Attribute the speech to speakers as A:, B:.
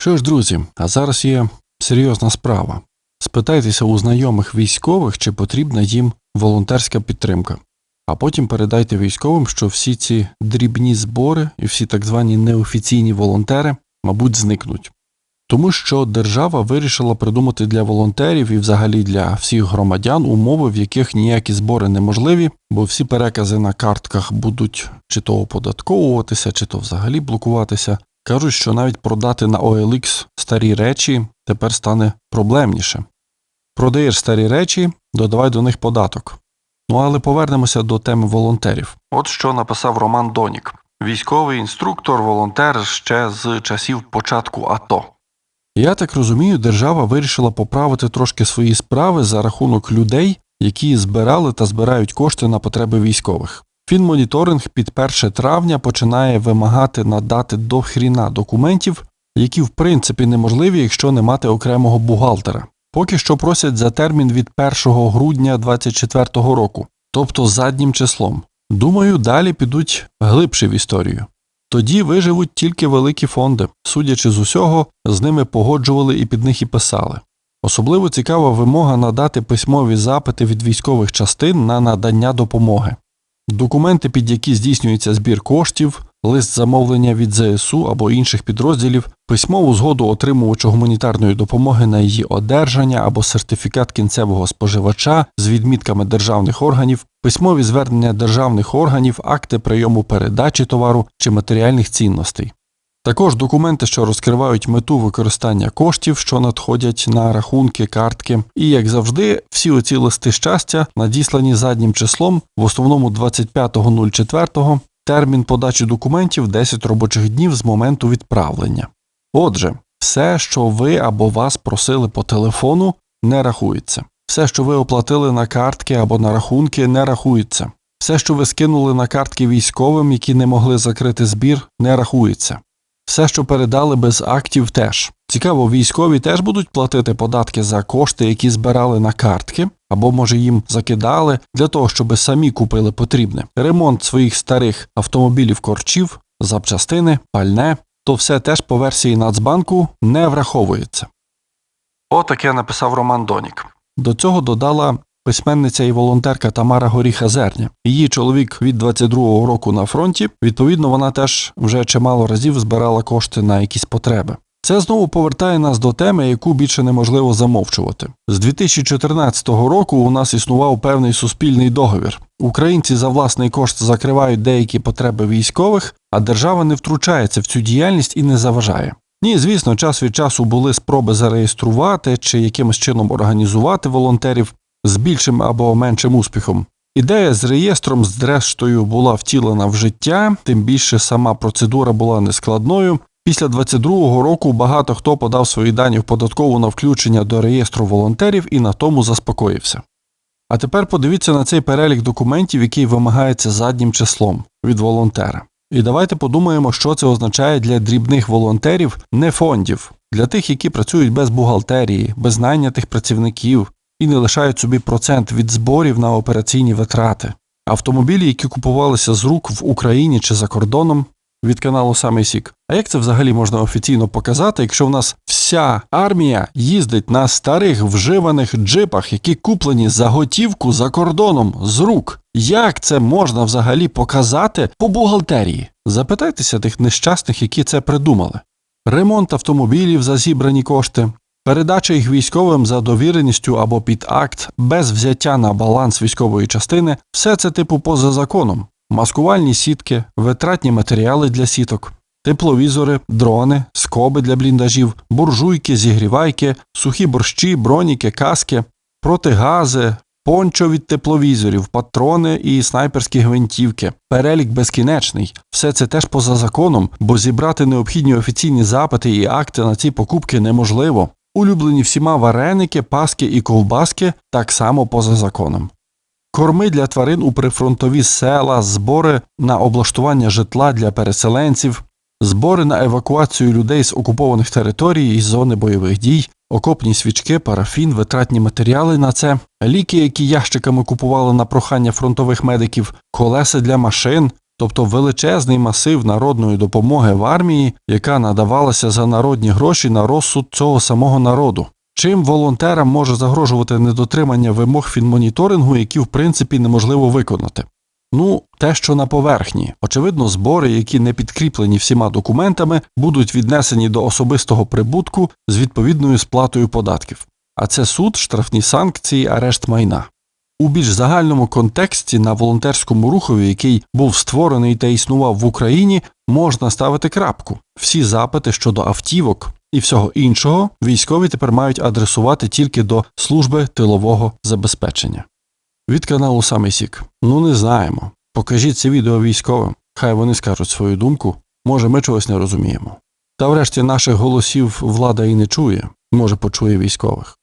A: Що ж, друзі, а зараз є серйозна справа. Спитайтеся у знайомих військових, чи потрібна їм волонтерська підтримка. А потім передайте військовим, що всі ці дрібні збори і всі так звані неофіційні волонтери, мабуть, зникнуть. Тому що держава вирішила придумати для волонтерів і взагалі для всіх громадян умови, в яких ніякі збори неможливі, бо всі перекази на картках будуть чи то оподатковуватися, чи то взагалі блокуватися. Кажуть, що навіть продати на OLX старі речі тепер стане проблемніше. Продаєш старі речі, додавай до них податок. Ну але повернемося до теми волонтерів. От що написав Роман Донік, військовий інструктор, волонтер ще з часів початку АТО. Я так розумію, держава вирішила поправити трошки свої справи за рахунок людей, які збирали та збирають кошти на потреби військових. Фінмоніторинг під 1 травня починає вимагати надати до хріна документів, які в принципі неможливі, якщо не мати окремого бухгалтера. Поки що просять за термін від 1 грудня 2024 року, тобто заднім числом. Думаю, далі підуть глибше в історію. Тоді виживуть тільки великі фонди. Судячи з усього, з ними погоджували і під них і писали. Особливо цікава вимога надати письмові запити від військових частин на надання допомоги. Документи, під які здійснюється збір коштів, лист замовлення від ЗСУ або інших підрозділів, письмову згоду отримувача гуманітарної допомоги на її одержання або сертифікат кінцевого споживача з відмітками державних органів, письмові звернення державних органів, акти прийому передачі товару чи матеріальних цінностей. Також документи, що розкривають мету використання коштів, що надходять на рахунки, картки, і як завжди, всі оці листи щастя надіслані заднім числом, в основному 25.04, термін подачі документів 10 робочих днів з моменту відправлення. Отже, все, що ви або вас просили по телефону, не рахується. Все, що ви оплатили на картки або на рахунки, не рахується. Все, що ви скинули на картки військовим, які не могли закрити збір, не рахується. Все, що передали без актів, теж. Цікаво, військові теж будуть платити податки за кошти, які збирали на картки, або, може, їм закидали для того, щоб самі купили потрібне. Ремонт своїх старих автомобілів корчів, запчастини, пальне, то все теж по версії Нацбанку не враховується. Отаке написав Роман Донік. До цього додала письменниця і волонтерка Тамара Горіха Зерня. Її чоловік від 22-го року на фронті. Відповідно, вона теж вже чимало разів збирала кошти на якісь потреби. Це знову повертає нас до теми, яку більше неможливо замовчувати. З 2014 року у нас існував певний суспільний договір. Українці за власний кошт закривають деякі потреби військових, а держава не втручається в цю діяльність і не заважає. Ні, звісно, час від часу були спроби зареєструвати чи якимось чином організувати волонтерів з більшим або меншим успіхом. Ідея з реєстром, зрештою, була втілена в життя, тим більше сама процедура була нескладною. Після 22-го року багато хто подав свої дані в податкову на включення до реєстру волонтерів і на тому заспокоївся. А тепер подивіться на цей перелік документів, який вимагається заднім числом від волонтера. І давайте подумаємо, що це означає для дрібних волонтерів, не фондів, для тих, які працюють без бухгалтерії, без найнятих працівників і не лишають собі процент від зборів на операційні витрати. Автомобілі, які купувалися з рук в Україні чи за кордоном від каналу Самий Сік. А як це взагалі можна офіційно показати, якщо в нас вся армія їздить на старих вживаних джипах, які куплені за готівку за кордоном з рук? Як це можна взагалі показати по бухгалтерії? Запитайтеся тих нещасних, які це придумали. Ремонт автомобілів за зібрані кошти, передача їх військовим за довіреністю або під акт без взяття на баланс військової частини все це типу поза законом. Маскувальні сітки, витратні матеріали для сіток, тепловізори, дрони, скоби для бліндажів, буржуйки, зігрівайки, сухі борщі, броніки, каски, протигази, пончо від тепловізорів, патрони і снайперські гвинтівки. Перелік безкінечний. Все це теж поза законом, бо зібрати необхідні офіційні запити і акти на ці покупки неможливо. Улюблені всіма вареники, паски і ковбаски так само поза законом. Корми для тварин у прифронтові села, збори на облаштування житла для переселенців, збори на евакуацію людей з окупованих територій і зони бойових дій, окопні свічки, парафін, витратні матеріали на це, ліки, які ящиками купували на прохання фронтових медиків, колеса для машин, тобто величезний масив народної допомоги в армії, яка надавалася за народні гроші на розсуд цього самого народу. Чим волонтерам може загрожувати недотримання вимог фінмоніторингу, які в принципі неможливо виконати? Ну, те, що на поверхні. Очевидно, збори, які не підкріплені всіма документами, будуть віднесені до особистого прибутку з відповідною сплатою податків. А це суд, штрафні санкції, арешт майна. У більш загальному контексті на волонтерському рухові, який був створений та існував в Україні, можна ставити крапку. Всі запити щодо автівок і всього іншого військові тепер мають адресувати тільки до служби тилового забезпечення. Від каналу Самий Сік. Ну не знаємо. Покажіть це відео військовим, хай вони скажуть свою думку. Може, ми чогось не розуміємо. Та врешті наших голосів влада і не чує, може, почує військових.